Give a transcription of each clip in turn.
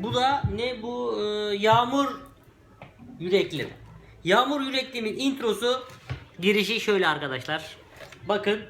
Bu da ne bu e, Yağmur Yüreklim. Yağmur Yüreklim'in introsu girişi şöyle arkadaşlar. Bakın.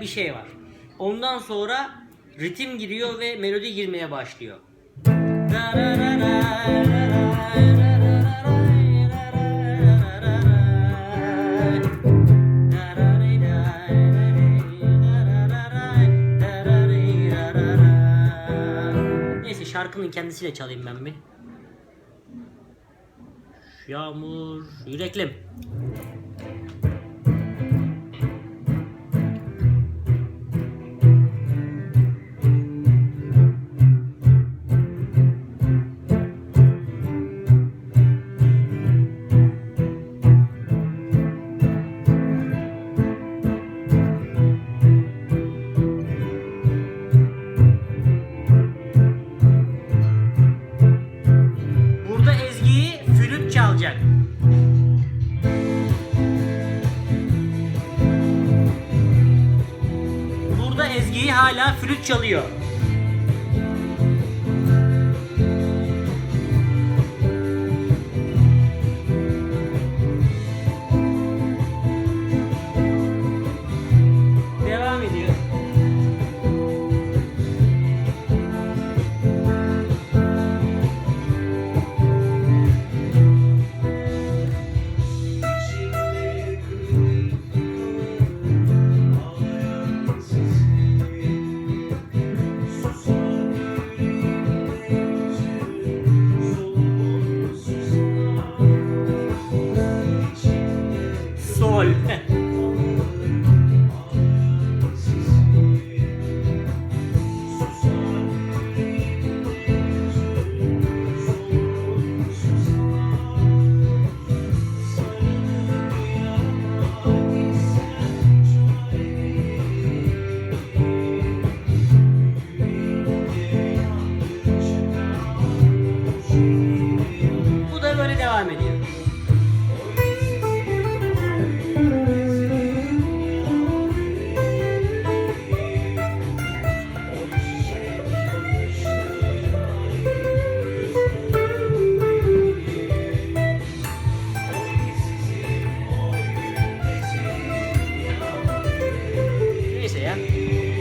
Bir şey var. Ondan sonra ritim giriyor ve melodi girmeye başlıyor. Neyse şarkının kendisiyle çalayım ben bir. Yağmur yüreklim. Ezgi'yi hala flüt çalıyor. Nada, me